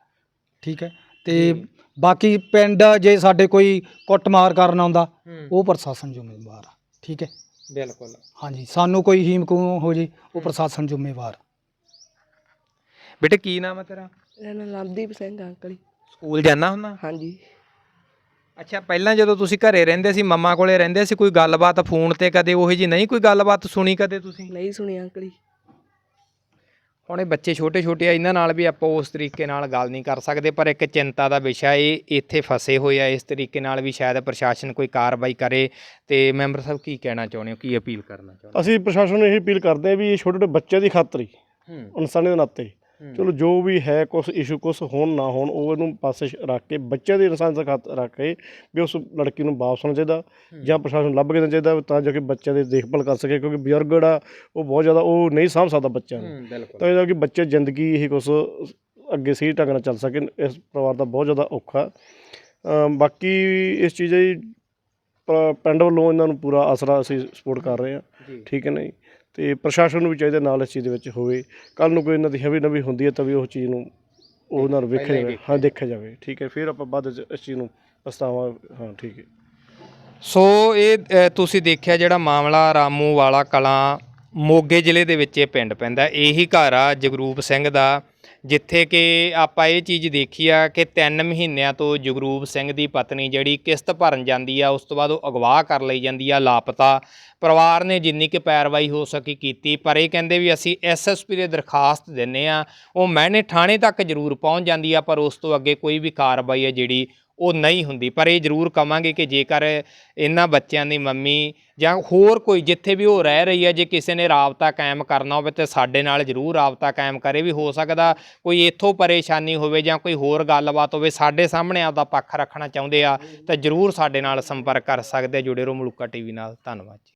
Speaker 2: ਠੀਕ ਹੈ? ਤੇ ਬਾਕੀ ਪਿੰਡ ਜੇ ਸਾਡੇ ਕੋਈ ਕੁੱਟਮਾਰ ਕਰਨ ਆਉਂਦਾ
Speaker 1: ਹੂੰ।
Speaker 2: ਉਹ ਪ੍ਰਸ਼ਾਸਨ ਜ਼ਿੰਮੇਵਾਰ ਆ। ਠੀਕ ਹੈ?
Speaker 1: ਬਿਲਕੁਲ।
Speaker 2: ਹਾਂਜੀ। ਸਾਨੂੰ ਕੋਈ ਹੀਮਕੂ ਹੋ ਜੇ ਉਹ ਪ੍ਰਸ਼ਾਸਨ ਜ਼ਿੰਮੇਵਾਰ
Speaker 1: ਬੇਟੇ ਕੀ ਨਾਮ ਹੈ ਤੇਰਾ?
Speaker 5: ਮੇਰਾ ਨਾਮ ਲਵਦੀਪ ਸਿੰਘ ਅੰਕਲ ਜੀ।
Speaker 1: ਸਕੂਲ ਜਾਣਾ ਹੁੰਦਾ?
Speaker 5: ਹਾਂਜੀ।
Speaker 1: ਅੱਛਾ ਪਹਿਲਾਂ ਜਦੋਂ ਤੁਸੀਂ ਘਰੇ ਰਹਿੰਦੇ ਸੀ ਮੰਮਾ ਕੋਲੇ ਰਹਿੰਦੇ ਸੀ ਕੋਈ ਗੱਲਬਾਤ ਫੋਨ ਤੇ ਕਦੇ ਉਹੀ ਜੀ ਨਹੀਂ ਕੋਈ ਗੱਲਬਾਤ ਸੁਣੀ ਕਦੇ ਤੁਸੀਂ?
Speaker 5: ਨਹੀਂ ਸੁਣੀ ਅੰਕਲ ਜੀ।
Speaker 1: ਹੁਣ ਇਹ ਬੱਚੇ ਛੋਟੇ ਛੋਟੇ ਆ ਇਹਨਾਂ ਨਾਲ ਵੀ ਆਪਾਂ ਉਸ ਤਰੀਕੇ ਨਾਲ ਗੱਲ ਨਹੀਂ ਕਰ ਸਕਦੇ ਪਰ ਇੱਕ ਚਿੰਤਾ ਦਾ ਵਿਸ਼ਾ ਇਹ ਇੱਥੇ ਫਸੇ ਹੋਏ ਆ ਇਸ ਤਰੀਕੇ ਨਾਲ ਵੀ ਸ਼ਾਇਦ ਪ੍ਰਸ਼ਾਸਨ ਕੋਈ ਕਾਰਵਾਈ ਕਰੇ। ਤੇ ਮੈਂਬਰ ਸਾਹਿਬ ਕੀ ਕਹਿਣਾ ਚਾਹੁੰਦੇ ਹੋ? ਕੀ ਅਪੀਲ ਕਰਨਾ ਚਾਹੁੰਦੇ
Speaker 4: ਅਸੀਂ ਪ੍ਰਸ਼ਾਸਨ ਨੂੰ ਇਹ ਅਪੀਲ ਕਰਦੇ ਹਾਂ ਵੀ ਇਹ ਛੋਟੇ ਛੋਟੇ ਬੱਚਿਆਂ ਦੀ ਖਾਤਰ ਹੀ
Speaker 1: ਹੂੰ।
Speaker 4: ਇਨਸਾਨੀ ਦੇ ਨਾਤੇ। ਚਲੋ ਜੋ ਵੀ ਹੈ ਕੁਝ ਇਸ਼ੂ ਕੁਝ ਹੋਣ ਨਾ ਹੋਣ ਉਹ ਇਹਨੂੰ ਪਾਸੇ ਰੱਖ ਕੇ ਬੱਚਿਆਂ ਦੀ ਇਨਸਾਨ ਦਾ ਖਾਤ ਰੱਖ ਕੇ ਵੀ ਉਸ ਲੜਕੀ ਨੂੰ ਵਾਪਸ ਆਉਣਾ ਚਾਹੀਦਾ ਜਾਂ ਪ੍ਰਸ਼ਾਸਨ ਲੱਭ ਕੇ ਦੇਣਾ ਚਾਹੀਦਾ ਤਾਂ ਜੋ ਕਿ ਬੱਚਿਆਂ ਦੀ ਦੇਖਭਾਲ ਕਰ ਸਕੇ ਕਿਉਂਕਿ ਬਜ਼ੁਰਗ ਜਿਹੜਾ ਉਹ ਬਹੁਤ ਜ਼ਿਆਦਾ ਉਹ ਨਹੀਂ ਸਾਂਭ ਸਕਦਾ ਬੱਚਿਆਂ ਨੂੰ। ਤਾਂ ਇਹਦਾ ਕਿ ਬੱਚੇ ਜ਼ਿੰਦਗੀ ਇਹ ਕੁਛ ਅੱਗੇ ਸਹੀ ਢੰਗ ਨਾਲ ਚੱਲ ਸਕੇ ਇਸ ਪਰਿਵਾਰ ਦਾ ਬਹੁਤ ਜ਼ਿਆਦਾ ਔਖਾ। ਬਾਕੀ ਇਸ ਚੀਜ਼ ਦੀ ਪਿੰਡ ਵੱਲੋਂ ਇਹਨਾਂ ਨੂੰ ਪੂਰਾ ਆਸਰਾ ਅਸੀਂ ਸਪੋਰਟ ਕਰ ਰਹੇ ਹਾਂ। ਠੀਕ ਹੈ ਨਾ ਜੀ? ਤੇ ਪ੍ਰਸ਼ਾਸਨ ਨੂੰ ਵੀ ਚਾਹੀਦਾ ਨਾਲ ਇਸ ਚੀਜ਼ ਦੇ ਵਿੱਚ ਹੋਵੇ। ਕੱਲ ਨੂੰ ਕੋਈ ਇਹਨਾਂ ਦੀ ਹੈਵੀ ਨਵੀਂ ਹੁੰਦੀ ਹੈ ਤਾਂ ਵੀ ਉਹ ਚੀਜ਼ ਨੂੰ ਉਹ ਨਾਲ ਵੇਖਿਆ ਜਾਵੇ। ਹਾਂ ਦੇਖਿਆ ਜਾਵੇ। ਠੀਕ ਹੈ ਫਿਰ ਆਪਾਂ ਬਾਅਦ ਵਿੱਚ ਇਸ ਚੀਜ਼ ਨੂੰ ਪਛਤਾਵਾ ਹਾਂ ਠੀਕ ਹੈ।
Speaker 1: ਸੋ ਇਹ ਅ, ਤੁਸੀਂ ਦੇਖਿਆ ਜਿਹੜਾ ਮਾਮਲਾ ਰਾਮੂ ਵਾਲਾ ਕਲਾਂ ਮੋਗੇ ਜ਼ਿਲ੍ਹੇ ਦੇ ਵਿੱਚ ਇਹ ਪਿੰਡ ਪੈਂਦਾ। ਇਹੀ ਘਰ ਆ ਜਗਰੂਪ ਸਿੰਘ ਦਾ ਜਿੱਥੇ ਕਿ ਆਪਾਂ ਇਹ ਚੀਜ਼ ਦੇਖੀ ਆ ਕਿ 3 ਮਹੀਨਿਆਂ ਤੋਂ ਜਗਰੂਪ ਸਿੰਘ ਦੀ ਪਤਨੀ ਜਿਹੜੀ ਕਿਸ਼ਤ ਭਰਨ ਜਾਂਦੀ ਆ ਉਸ ਤੋਂ ਬਾਅਦ ਉਹ ਅਗਵਾ ਕਰ ਲਈ ਜਾਂਦੀ ਆ ਲਾਪਤਾ। ਪਰਿਵਾਰ ਨੇ ਜਿੰਨੀ ਕਿ ਪੈਰਵਾਈ ਹੋ ਸਕੀ ਕੀਤੀ, ਪਰ ਇਹ ਕਹਿੰਦੇ ਵੀ ਅਸੀਂ ਐਸਐਸਪੀ ਦੇ ਦਰਖਾਸਤ ਦਿੰਨੇ ਆ ਉਹ ਮੈਨੇ ਥਾਣੇ ਤੱਕ ਜ਼ਰੂਰ ਪਹੁੰਚ ਜਾਂਦੀ ਆ, ਪਰ ਉਸ ਤੋਂ ਅੱਗੇ ਕੋਈ ਵੀ ਕਾਰਵਾਈ ਹੈ ਜਿਹੜੀ ਉਹ ਨਹੀਂ ਹੁੰਦੀ। ਪਰ ਇਹ ਜ਼ਰੂਰ ਕਵਾਂਗੇ ਕਿ ਜੇਕਰ ਇਹਨਾਂ ਬੱਚਿਆਂ ਦੀ ਮੰਮੀ ਜਾਂ ਹੋਰ ਕੋਈ ਜਿੱਥੇ ਵੀ ਉਹ ਰਹਿ ਰਹੀ ਹੈ, ਜੇ ਕਿਸੇ ਨੇ ਰਾਬਤਾ ਕਾਇਮ ਕਰਨਾ ਹੋਵੇ ਤੇ ਸਾਡੇ ਨਾਲ ਜ਼ਰੂਰ ਰਾਬਤਾ ਕਾਇਮ ਕਰੇ, ਵੀ ਹੋ ਸਕਦਾ ਕੋਈ ਇੱਥੋਂ ਪਰੇਸ਼ਾਨੀ ਹੋਵੇ ਜਾਂ ਕੋਈ ਹੋਰ ਗੱਲਬਾਤ ਹੋਵੇ, ਸਾਡੇ ਸਾਹਮਣੇ ਆਪਦਾ ਪੱਖ ਰੱਖਣਾ ਚਾਹੁੰਦੇ ਆ, ਤਾਂ ਜ਼ਰੂਰ ਸਾਡੇ ਨਾਲ ਸੰਪਰਕ ਕਰ ਸਕਦੇ ਜੁੜੇ ਰਹੋ ਮਲੂਕਾ ਟੀਵੀ ਨਾਲ, ਧੰਨਵਾਦ ਜੀ।